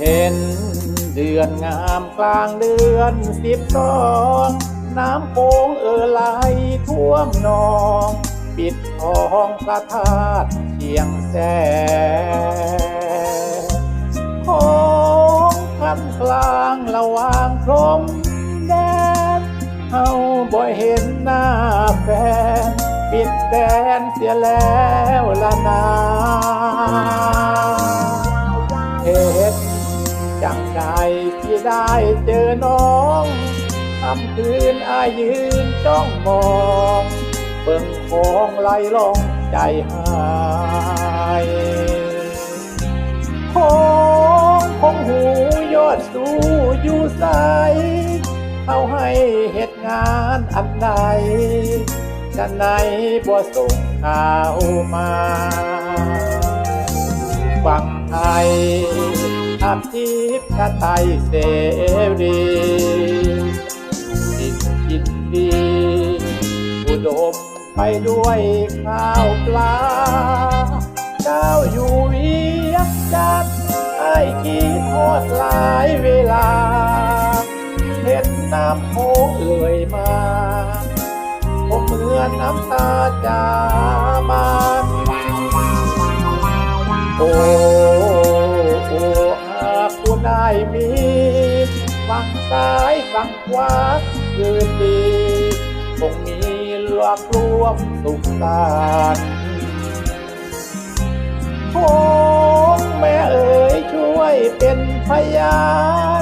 เห็นเดือนงามกลางเดือนสิบสองน้ำโขงเอ่อไหลท่วมนอง ปิดทองพระธาตุเชียงแสของคันกลางระหว่างพรมแดนเฮาบ่เห็นหน้าแฟน ปิดแดนเสียแล้วละนา ได้เจอน้องคำคืนอายยืนจ้องมอง เบิ่งของไหลลองใจหายของคงหูยอดสู้อยู่ใสเขาให้เหตุงานอันใดจะไหนบ่ส่งข่าวมา ฟังไทย ทำทิพย์กไทยเสรีจิตจิตดีอุดมไปด้วยข้าวปลาเจ้าอยู่เวียงจันทน์ไอ้คิดทอดหลายเวลาเห็นน้ำโขงเอ่ยมาผมเหมือนน้ำตาจาบา มีฝั่งซ้ายฝั่งขวาคืนดีคงมีหลอกลวงสุขสานโอ้แม่เอ๋ยช่วยเป็นพยา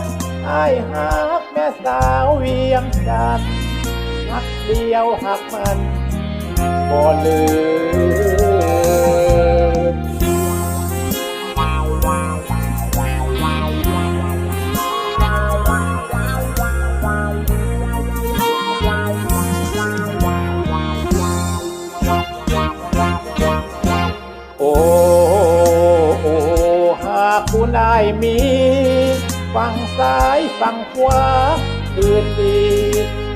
นไอ้หักแม่สาวเวียงจันทน์หักเดียวหักมันบ่ลืม ได้มีฝั่งซ้ายฝั่งขวาคืนดี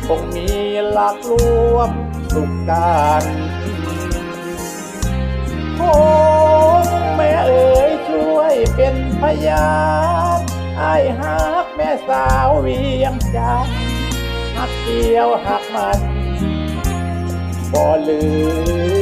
คงมีหลักลวมสุขการโอ้แม่เอ๋ยช่วยเป็นพยานไอ้ายหักแม่สาวเวียงจันหักเดียวหักมันบ่ลืม